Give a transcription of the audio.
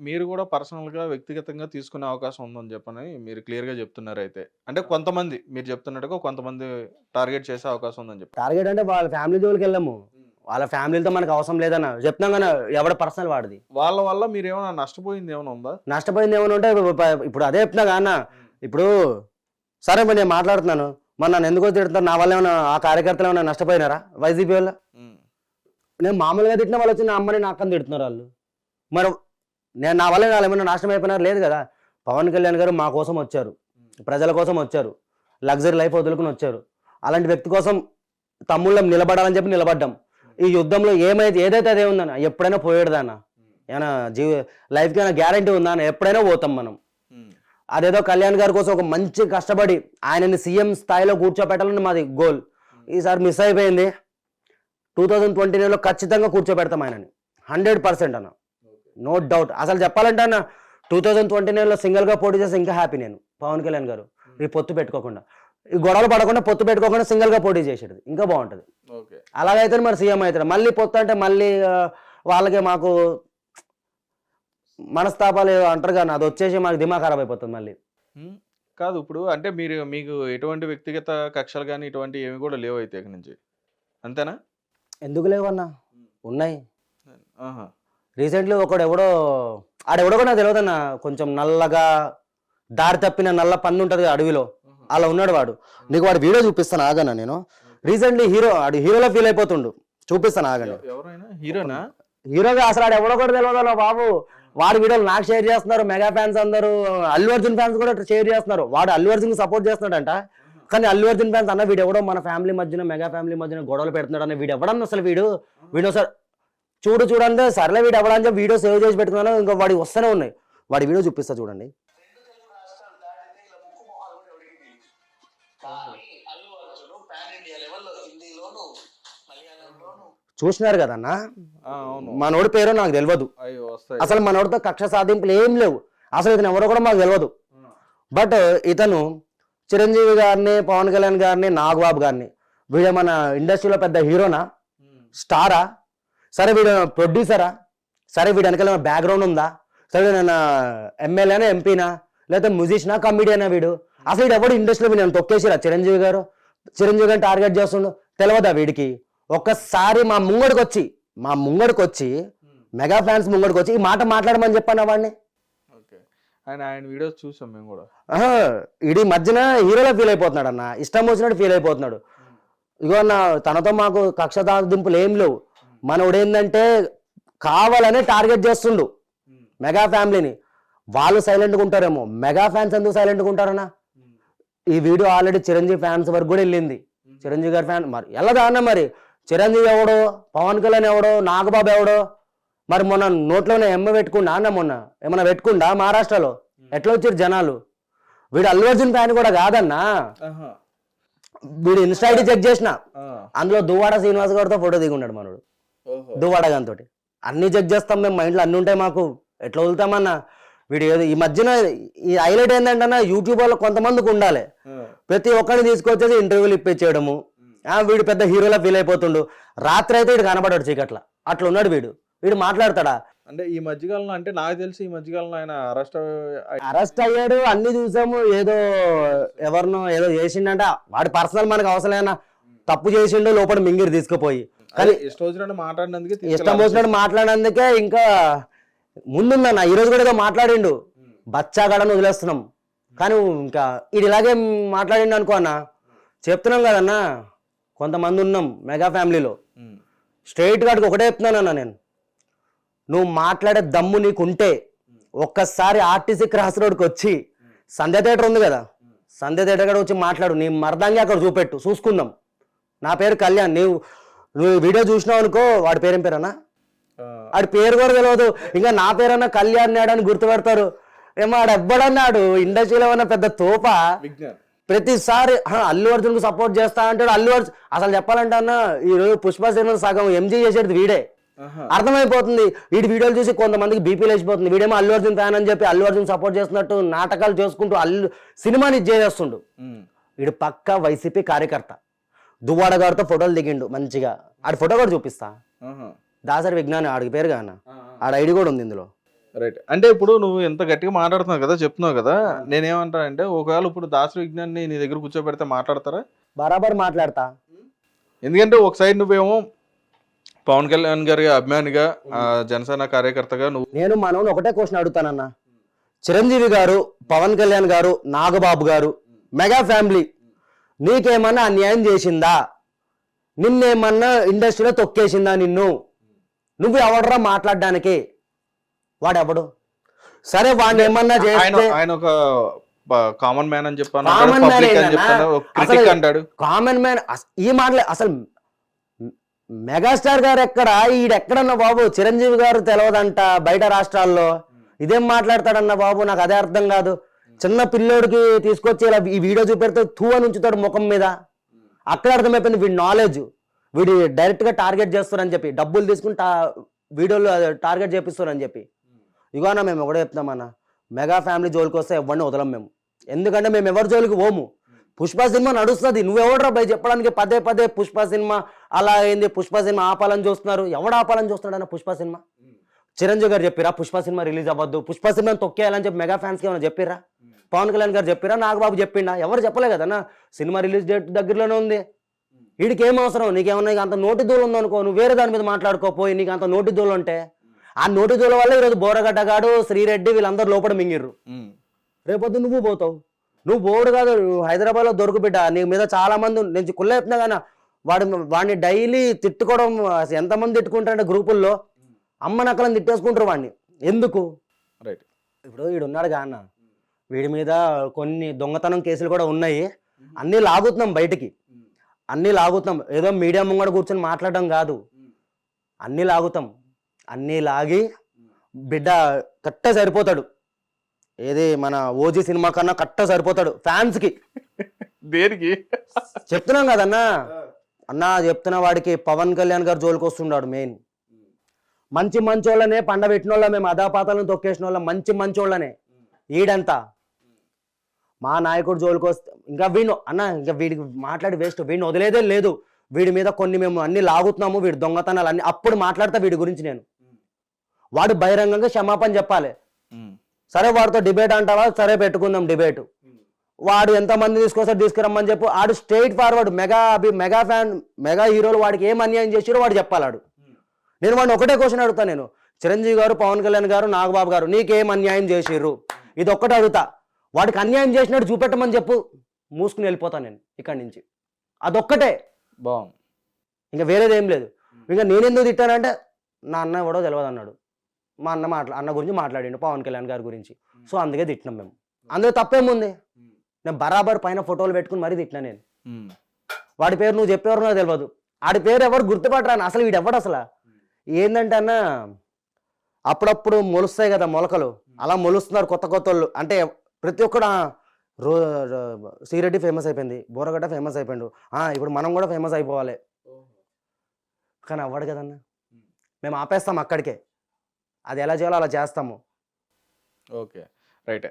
మీరు కూడా పర్సనల్‌గా, వ్యక్తిగతంగా తీసుకునే అవకాశం ఉందని చెప్పని మీరు క్లియర్‌గా చెప్తున్నారు అయితే. అంటే కొంతమంది మీరు చెప్తున్నట్టుగా కొంతమంది టార్గెట్ చేసే అవకాశం ఉందని చెప్పి. టార్గెట్ అంటే వాళ్ళ ఫ్యామిలీ జోలికెళ్ళము. వాళ్ళ ఫ్యామిలీలతో మనకు అవసరం లేదన్న. చెప్తున్నాం గాని ఎవడి పర్సనల్ వాడిది. వాళ్ళ వల్ల మీరేమైనా నష్టపోయింది ఏమైనా ఉందా? నష్టపోయింది ఏమైనా ఉంటే ఇప్పుడు అదే చెప్తున్నా గా అన్న. ఇప్పుడు సరే మరి నేను మాట్లాడుతున్నాను. మరి నన్ను ఎందుకో తిడుతున్నారు? నా వల్ల ఏమైనా ఆ కార్యకర్తలు ఏమైనా నష్టపోయినారా? వైసీపీ వల్ల? నేను మామూలుగా తిట్టిన వాళ్ళు వచ్చి నా అమ్మని నా అక్కని తిడుతున్నారు వాళ్ళు. మరి నేను నా వల్ల వాళ్ళు ఏమైనా నాశనం అయిపోయినారు లేదు కదా. పవన్ కళ్యాణ్ గారు మా కోసం వచ్చారు. ప్రజల కోసం వచ్చారు. లగ్జరీ లైఫ్ వదులుకుని వచ్చారు. అలాంటి వ్యక్తి కోసం తమ్ముళ్ళం నిలబడాలని చెప్పి నిలబడ్డాం. ఈ యుద్ధంలో ఏమైతే ఏదైతే అదే ఉందన్న ఎప్పుడైనా పోయేడుదన్న. ఏమైనా జీవ లైఫ్‌కి ఏమైనా గ్యారంటీ ఉందా అన్న? ఎప్పుడైనా పోతాం మనం. అదేదో కళ్యాణ్ గారి కోసం ఒక మంచి కష్టపడి ఆయనని సీఎం స్థాయిలో కూర్చోపెట్టాలని మాది గోల్. ఈసారి మిస్ అయిపోయింది. 2029లో ఖచ్చితంగా కూర్చోబెడతాం ఆయనని. 100% అన్న. No doubt. అసలు చెప్పాలంటే అన్న 2029లో సింగిల్‌గా పోటీ చేస్తే ఇంకా హ్యాపీ నేను. పవన్ కళ్యాణ్ గారు. ఈ పొత్తు పెట్టుకోకుండా. ఈ గొడవలు పడకుండా పొత్తు పెట్టుకోకుండా సింగిల్‌గా పోటీ చేసేది. ఇంకా బాగుంటది. ఓకే. అలాగైతే మరి సీఎం అవుతాడు. మళ్ళీ పొత్తు అంటే మళ్ళీ వాళ్ళకి మాకు మనస్తాపాలు అంటారు కానీ అది వచ్చేసి మాకు దిమాగ్ ఖరాబ్ అయిపోతుంది మళ్ళీ. కాదు ఇప్పుడు అంటే మీరు మీకు ఎటువంటి వ్యక్తిగత కక్షలు గాని ఇటువంటివి ఏమి కూడా లేవు అయితే నుంచి. అంతేనా? ఎందుకు లేవన్నా? ఉన్నాయి. ఆహా! రీసెంట్‌లీ ఒకడెవడో ఆడెవడో కూడా నాకు తెలవదన్న. కొంచెం నల్లగా దారి తప్పిన నల్ల పంది ఉంటది అడవిలో. అలా ఉన్నాడు వాడు. నీకు వాడి వీడియో చూపిస్తాను ఆగన్నా నేను. రీసెంట్‌లీ హీరో ఆడు హీరోలా ఫీల్ అయిపోతుండు. చూపిస్తాను ఆగండి. హీరోనా? హీరోగా అసలు ఆడు ఎవడో కూడా తెలియదన్న బాబు. వాడి వీడియోలు నాకు షేర్ చేస్తున్నారు. మెగా ఫ్యాన్స్ అందరూ అల్లు అర్జున్ ఫ్యాన్స్ కూడా షేర్ చేస్తున్నారు. వాడు అల్లు అర్జున్‌కి సపోర్ట్ చేస్తున్నాడంట. కానీ అల్లు అర్జున్ ఫ్యాన్స్ అన్న వీడు ఎవడో మన ఫ్యామిలీ మధ్యన మెగా ఫ్యామిలీ మధ్యన గొడవలు పెడుతున్నాడు అన్న వీడు ఎవడన్నా అసలు వీడు వీడు ఒకసారి చూడు చూడండి సర్లే వీడు ఎవడని చెప్పి వీడియో సేవ్ చేసి పెట్టుకున్నాను ఇంకా వాడి వస్తూనే ఉన్నాయి. వాడి వీడియో చూపిస్తా చూడండి. చూసినారు కదన్న. మనోడి పేరు నాకు తెలియదు. అసలు మనోడితో కక్ష సాధింపులు ఏం లేవు. అసలు ఇతను ఎవరో కూడా మాకు తెలియదు బట్ ఇతను చిరంజీవి గారిని పవన్ కళ్యాణ్ గారిని నాగబాబు గారిని. వీడు మన ఇండస్ట్రీలో పెద్ద హీరోనా? స్టారా? సరే వీడు ప్రొడ్యూసరా? సరే వీడు వెనకాల బ్యాక్గ్రౌండ్ ఉందా? సరే నేను ఎమ్మెల్యేనా ఎంపీనా లేకపోతే మ్యూజిషియనా కమిడియనా వీడు? అసలు వీడు ఎవడు ఇండస్ట్రీలో నేను తొక్కేసిరా? చిరంజీవి గారు? చిరంజీవి గారిని టార్గెట్ చేస్తుండు? తెలియదా వీడికి? ఒక్కసారి మా ముంగడికి వచ్చి మా ముంగడికి వచ్చి మెగా ఫ్యాన్స్ ముంగడికి వచ్చి ఈ మాట మాట్లాడమని చెప్పాను వాడిని ఓకే. ఆయన ఆయన వీడియోస్ చూసాం మేము కూడా. ఈడి మధ్యన హీరోలో ఫీల్ అయిపోతున్నాడు అన్న. ఇష్టం వచ్చినట్టు ఫీల్ అయిపోతున్నాడు. ఇగో అన్న తనతో మాకు కక్ష దింపులు ఏం లేవు. మనోడు ఏంటంటే కావాలనే టార్గెట్ చేస్తుండు. మెగా ఫ్యామిలీని. వాళ్ళు సైలెంట్గా ఉంటారేమో. మెగా ఫ్యాన్స్ ఎందుకు సైలెంట్గా ఉంటారన్నా? ఈ వీడియో ఆల్రెడీ చిరంజీవి ఫ్యాన్స్ వరకు కూడా వెళ్ళింది. చిరంజీవి గారి ఫ్యాన్ మరి వెళ్ళదా అన్న మరి? చిరంజీవి ఎవడో? పవన్ కళ్యాణ్ ఎవడో? నాగబాబు ఎవడో? మరి మొన్న నోట్లోనే ఎమ్మ పెట్టుకుండా అన్న మొన్న? ఏమన్నా పెట్టుకుండా మహారాష్ట్రలో? ఎట్లా వచ్చారు జనాలు? వీడు అల్లు అర్జున్ ఫ్యాన్ కూడా కాదన్నా! వీడు ఇన్స్టా ఐడి చెక్ చేసిన! అందులో దువ్వాడ శ్రీనివాస్ గారితో ఫోటో దిగున్నాడు మనోడు. ఓహో! దువ్వాడ గారితో అన్ని చెక్ చేస్తాం మేము మా ఇంట్లో అన్ని ఉంటాయి మాకు. ఎట్లా వదులుతామన్నా? వీడు ఏదో ఈ మధ్యన ఈ హైలైట్ ఏంటంటే యూట్యూబ్లో కొంతమందికి ఉండాలి! ప్రతి ఒక్కరిని తీసుకొచ్చేసి ఇంటర్వ్యూలు ఇప్పించేయడము. ఆ, వీడు పెద్ద హీరోలా ఫీల్ అయిపోతుండు. రాత్రి అయితే వీడు కనబడాడు చీకట్ల. అట్లా ఉన్నాడు వీడు. వీడు మాట్లాడతాడా? అంటే ఈ మధ్యకాలంలో అంటే నాకు తెలిసి ఈ మధ్యకాలంలో ఆయన అరెస్ట్ అరెస్ట్ అయ్యాడు అన్ని చూసాము. ఏదో ఎవరినో ఏదో చేసిండంట. వాడి పర్సనల్ మనకు అవసరమైనా తప్పు చేసిండు లోపల మింగిరి తీసుకుపోయి. ఇష్టం వచ్చినట్టు మాట్లాడినందుకే ఇష్టం తీసుకెళ్ళి వచ్చినట్టు మాట్లాడినందుకే ఇంకా ముందుందన్న ఈ రోజు కూడా ఏదో మాట్లాడిండు. బచ్చాగాడని వదిలేస్తున్నాం. కానీ ఇంకా ఇది ఇలాగే మాట్లాడిండు అనుకో అన్న. చెప్తున్నాం కదన్నా కొంతమంది ఉన్నాం మెగా ఫ్యామిలీలో. స్ట్రైట్ గాడికి ఒకటే చెప్తున్నానన్న నేను. నువ్వు మాట్లాడే దమ్ము నీకుంటే ఒక్కసారి ఆర్టీసీ క్రాస్ రోడ్కి వచ్చి సంధ్య థియేటర్ ఉంది కదా. సంధ్య థియేటర్ కాడ వచ్చి మాట్లాడు. నీ మర్దంగా అక్కడ చూపెట్టు. చూసుకుందాం. నా పేరు కళ్యాణ్. నీవు నువ్వు వీడియో చూసినావు అనుకో వాడి పేరేం పేరన్నా ఆడి పేరు కూడా తెలియదు ఇంకా నా పేరన్నా కళ్యాణ్ నాడు అని గుర్తుపెడతారు. ఏమో ఆడు ఎవ్వడన్నాడు? ఇండస్ట్రీలో ఉన్న పెద్ద తోప. ప్రతిసారి "హా, అల్లు అర్జున్కు సపోర్ట్ చేస్తా అంటాడు. అల్లు అర్జున్ అసలు చెప్పాలంటే అన్న ఈ రోజు పుష్ప సినిమా సగం ఎంజీ చేసేది వీడే. అర్థమైపోతుంది. వీడి వీడియోలు చూసి కొంతమందికి బీపీ లేచిపోతుంది. వీడేమో అల్లు అర్జున్ ఫ్యాన్ అని చెప్పి అల్లు అర్జున్ సపోర్ట్ చేస్తున్నట్టు నాటకాలు చేసుకుంటూ అల్లు సినిమాని ఉమ్. వీడు పక్కా వైసీపీ కార్యకర్త. దువ్వాడ గారితో ఫోటోలు దిగిండు మంచిగా. ఆడి ఫోటో కూడా చూపిస్తా. దాసరి విజ్ఞాని ఆడికి పేరు కాన. ఆడ ఐడి కూడా ఉంది ఇందులో. రైట్. అంటే ఇప్పుడు నువ్వు ఎంత గట్టిగా మాట్లాడుతున్నావు కదా చెప్తున్నావు కదా నేనేమంటా అంటే ఒకవేళ ఇప్పుడు దాసు విజ్ఞాన్ని నీ దగ్గర కూర్చోబెడితే మాట్లాడతారా? బరాబర్ మాట్లాడతా. ఎందుకంటే ఒక సైడ్ నువ్వేమో పవన్ కళ్యాణ్ గారి అభిమానిగా జనసేన కార్యకర్తగా నువ్వు నేను మనోని ఒకటే క్వశ్చన్ అడుగుతానన్న. చిరంజీవి గారు పవన్ కళ్యాణ్ గారు నాగబాబు గారు మెగా ఫ్యామిలీ నీకేమన్నా అన్యాయం చేసిందా? నిన్నేమన్నా ఇండస్ట్రీలో తొక్కేసిందా నిన్ను? నువ్వు ఎవడరా మాట్లాడడానికి? వాడెవడు? సరే వాడిని ఏమన్నా చేస్తే ఆయన ఒక కామన్ మ్యాన్ అని చెప్పాను. అంటాడు. కామన్ మ్యాన్ ఈ మాటలే అసలు మెగాస్టార్ గారు ఎక్కడ? ఈడెక్కడన్నా బాబు? చిరంజీవి గారు తెలవదంట బయట రాష్ట్రాల్లో. ఇదేం మాట్లాడతాడన్న బాబు? నాకు అదే అర్థం కాదు. చిన్న పిల్లోడికి తీసుకొచ్చి ఇలా ఈ వీడియో చూపెడితే తూ అని ఉంచుతాడు ముఖం మీద. అక్కడ అర్థమైపోయింది వీడి నాలెడ్జ్ వీడి డైరెక్ట్గా టార్గెట్ చేస్తారని చెప్పి. డబ్బులు తీసుకుని టా- వీడియోలు టార్గెట్ చేపిస్తారని చెప్పి. ఇగోనా మేము ఒకటే చెప్తామన్నా మెగా ఫ్యామిలీ జోలికి వస్తే ఎవరిని వదలం మేము. ఎందుకంటే మేము ఎవరి జోలికి పోము? పుష్ప సినిమా నడుస్తుంది. నువ్వెవడరా భయ చెప్పడానికి పదే పదే పుష్ప సినిమా అలా అయింది. పుష్ప సినిమా ఆపాలని చూస్తున్నారు. ఎవడు ఆపాలని చూస్తున్నాడన్న పుష్ప సినిమా? చిరంజీవి గారు చెప్పిరా పుష్ప సినిమా రిలీజ్ అవ్వద్దు పుష్ప సినిమా తొక్కేయాలని చెప్పి మెగా ఫ్యాన్స్కి ఏమైనా చెప్పిరా? పవన్ కళ్యాణ్ గారు చెప్పిరా నాగబాబు చెప్పిండా? ఎవరు చెప్పలే కదన్నా సినిమా రిలీజ్ డేట్ దగ్గరలోనే ఉంది. వీడికి ఏం అవసరం? నీకేమన్నా అంత నోటి దూలు ఉందనుకో నువ్వు వేరే దాని మీద మాట్లాడుకోపోయి నీకు అంత నోటి దూలు ఉంటే. ఆ నోటి దూల వల్ల ఈరోజు బోరగడ్డగాడు శ్రీరెడ్డి వీళ్ళందరూ లోపల మింగిర్రు. రేపొద్దు నువ్వు పోతావు. నువ్వు పోడు కాదు హైదరాబాద్లో దొరుకు బిడ్డ. నీ మీద చాలా మంది నేను కుల్ల చెప్తున్నా కానీ వాడు వాడిని డైలీ తిట్టుకోవడం ఎంతమంది తిట్టుకుంటారంటే గ్రూపుల్లో? అమ్మ నక్కలను తిట్టేసుకుంటారు వాడిని ఎందుకు? రైట్. ఇప్పుడు వీడు ఉన్నాడు అన్న. వీడి మీద కొన్ని దొంగతనం కేసులు కూడా ఉన్నాయి. అన్నీ లాగుతున్నాం బయటికి. అన్నీ లాగుతాం ఏదో మీడియా ముంగడ కూర్చొని మాట్లాడడం కాదు. అన్నీ లాగుతాం. అన్నీ లాగి బిడ్డ కట్ట సరిపోతాడు. ఏది మన ఓజీ సినిమా కన్నా కట్ట సరిపోతాడు ఫ్యాన్స్కి దేనికి? చెప్తున్నాం కదన్నా. అన్నా చెప్తున్న వాడికి పవన్ కళ్యాణ్ గారు జోలికి వస్తున్నాడు మెయిన్. మంచి మంచోళ్ళనే పండబెట్టిన వాళ్ళ మేము అదాపాతాలను తొక్కేసిన వాళ్ళ మంచి మంచోళ్ళనే. ఈడంతా. మా నాయకుడు జోలికి వస్తే ఇంకా వీడు అన్న ఇంకా వీడికి మాట్లాడి వేస్ట్ వీడిని వదిలేదే లేదు. వీడి మీద కొన్ని మేము అన్ని లాగుతున్నాము వీడి దొంగతనాలు అన్ని అప్పుడు మాట్లాడతా వీడి గురించి నేను. వాడు బహిరంగంగా క్షమాపణ చెప్పాలి. సరే వాడితో డిబేట్ అంటావా? సరే పెట్టుకుందాం డిబేట్. వాడు ఎంతమంది తీసుకొస్తే తీసుకురమ్మని చెప్పు. ఆడు స్ట్రైట్ ఫార్వర్డ్ మెగా అభి మెగా ఫ్యాన్ మెగా హీరోలు వాడికి ఏం అన్యాయం చేసిరో వాడు చెప్పాలాడు నేను వాడిని ఒకటే క్వశ్చన్ అడుగుతా నేను. చిరంజీవి గారు పవన్ కళ్యాణ్ గారు నాగబాబు గారు నీకేం అన్యాయం చేసిర్రు? ఇది ఒక్కటే అడుగుతా. వాడికి అన్యాయం చేసినట్టు చూపెట్టమని చెప్పు. మూసుకుని వెళ్ళిపోతా నేను ఇక్కడి నుంచి. అదొక్కటే. బాగుంది ఇంకా వేరేది ఏం లేదు. ఇంకా నేనెందుకు తిట్టానంటే నా అన్న ఎవడో తెలియదు అన్నాడు మా అన్న మాట్లా అన్న గురించి మాట్లాడిండు పవన్ కళ్యాణ్ గారి గురించి. సో అందుకే తిట్టినాం మేము. అందులో తప్పేముంది? నేను బరాబర్ పైన ఫోటోలు పెట్టుకుని మరీ తిట్టినా నేను. వాడి పేరు నువ్వు చెప్పేవారు నాకు తెలియదు ఆడి పేరు ఎవరు గుర్తుపట్టరాను? అసలు వీడు ఎవడు అసలు ఏంటంటే అన్న అప్పుడప్పుడు మొలుస్తాయి కదా మొలకలు. అలా మొలుస్తున్నారు కొత్త కొత్త వాళ్ళు. అంటే ప్రతి ఒక్కడు రో శ్రీరెడ్డి ఫేమస్ అయిపోయింది బోరగడ్డ ఫేమస్ అయిపోయిండు. ఇప్పుడు మనం కూడా ఫేమస్ అయిపోవాలి. కానీ అవ్వడు కదన్న. మేము ఆపేస్తాం అక్కడికే. అది ఎలా చేయాలో అలా చేస్తాము. ఓకే. రైట్.